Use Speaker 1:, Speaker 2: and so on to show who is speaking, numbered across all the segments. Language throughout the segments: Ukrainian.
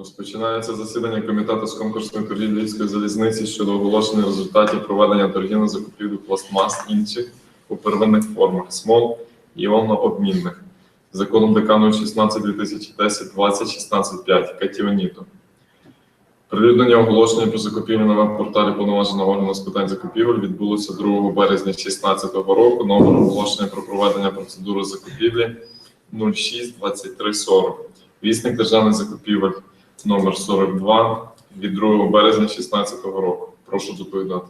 Speaker 1: Розпочинається засідання комітету з конкурсної торгівлі Львівської залізниці щодо оголошення результатів проведення торгів на закупівлю пластмас інших у первинних формах смол і обмінних законом ДК 016 2010 20 16 5 Катіоніто. Прилюднення оголошення про закупівлю на веб-порталі повноваженого органу з питань закупівель відбулося 2 березня 2016 року. Номер оголошення про проведення процедури закупівлі 06 23 40. Вісник державних закупівель номер 42 від 2 березня 2016 року. Прошу доповідати.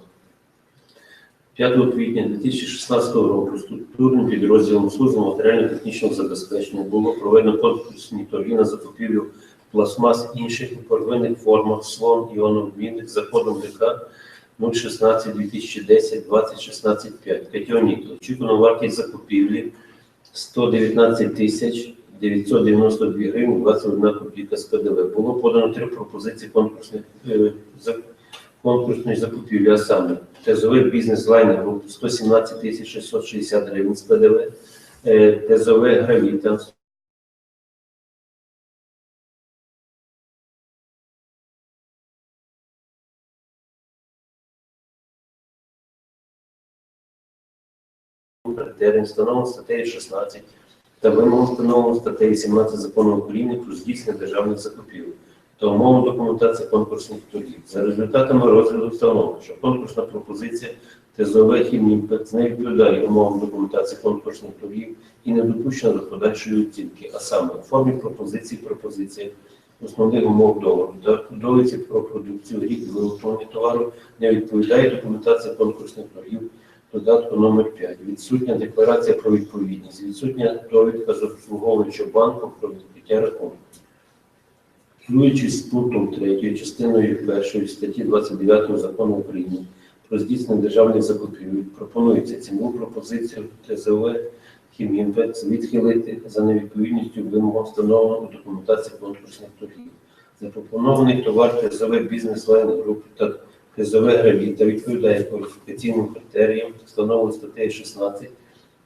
Speaker 2: 5 квітня 2016 року структурним підрозділом служби матеріально-технічного забезпечення було проведено конкурсні торги на закупівлю пластмас інших у формах слон іонообмінних за кодом ДК 016 2010 20 16 5 Катіоніто. Очікувана вартість закупівлі 119 тисяч 992 гривні 21 копійка з ПДВ. Було подано три пропозиції конкурсних е, конкурсної закупівлі, а саме ТЗВ бізнес-лайн груп 117 660 гривень з ПДВ, е, ТЗВ Гравіта термін встановлено статтею 16 та вимогу встановлено статтею 17 закону України про здійснення державних закупівель та умову документації конкурсних торгів. За результатами розгляду встановлено, що конкурсна пропозиція ТЗОВ «Хімімпекс» не відповідає умовам документації конкурсних торгів і не допущена до подальшої оцінки, а саме у формі пропозиції пропозиції основних умов договору та про продукцію рік і виготовлення товару не відповідає документація конкурсних торгів додатку номер 5 Відсутня декларація про відповідність, відсутня довідка з обслуговуючого банку про відкриття рахунку. Керуючись пунктом 3 частиною 1 статті 29 закону України про здійснення державних закупівель, пропонується цінову пропозицію ТЗВ «Хімінвекс» відхилити за невідповідністю вимогам встановленого у документації конкурсних торгів. Запропонований товар ТЗВ «Бізнес-лайн груп» та ТЗВ «Гравіта» відповідає кваліфікаційним критеріям, встановленим статтею 16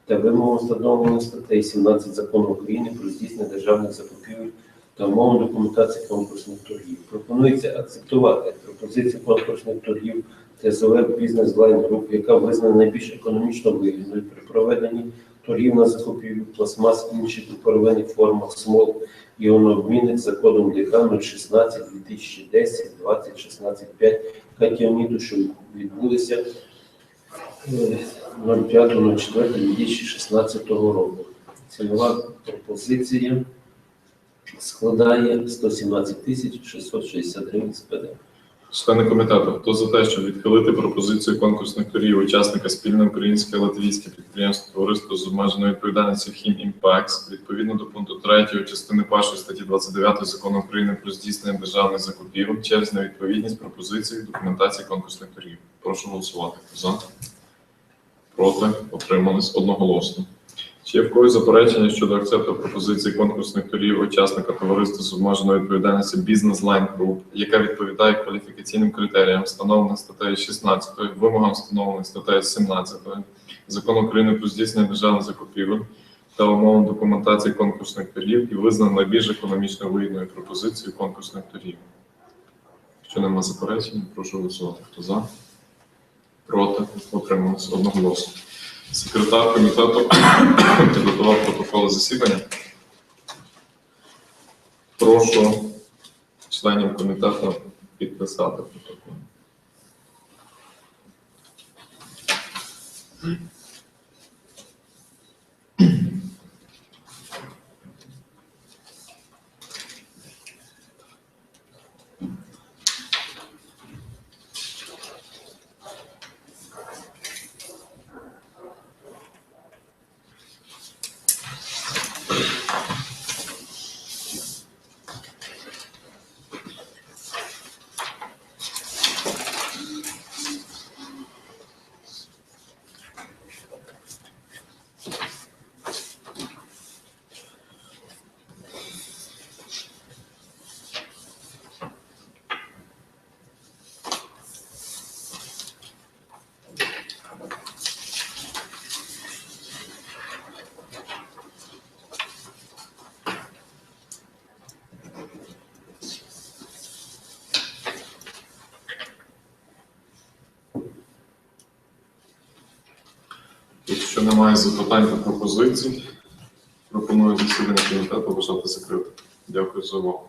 Speaker 2: та вимогам встановленим статтею 17 закону України про здійснення державних закупівель та умовам документації конкурсних торгів. Пропонується акцептувати пропозицію конкурсних торгів ТЗВ Бізнес Лайн Груп, яка визнана найбільш економічно вигідною при проведенні торгів на закупівлю пластмас інших у первинних формах смол і оновлених законом ДК 016 2010 20 16 5 Катіоніду, що відбулися е, 05.04.2016 року. Цінова пропозиція складає 117 тисяч 660 гривень з ПДВ.
Speaker 1: Члени комітету, хто за те, щоб відхилити пропозицію конкурсних торгів учасника спільне українське латвійське підприємство товариство з обмеженою відповідальністю Хім Імпекс відповідно до пункту 3 частини 1 статті 29 закону України про здійснення державних закупівель через невідповідність пропозиції документації конкурсних торгів. Прошу голосувати. За проти отримались одноголосно. Чи є в когось заперечення щодо акцепту пропозиції конкурсних торгів учасника товариства з обмеженою відповідальністю Business Line Group, яка відповідає кваліфікаційним критеріям, встановленим статтею 16, вимогам встановлених статтею 17 Закону України про здійснення державних закупівель та умовам документації конкурсних торгів і визнано найбільш економічно вигідною пропозицією конкурсних торгів. Якщо нема заперечень, прошу голосувати. Хто за? Проти? Утрималися одноголосно. Секретар комітету підготував протокол засідання. Прошу членів комітету підписати протокол. Якщо немає запитань та пропозицій, пропоную засідання комітету вважати закритим. Дякую за увагу.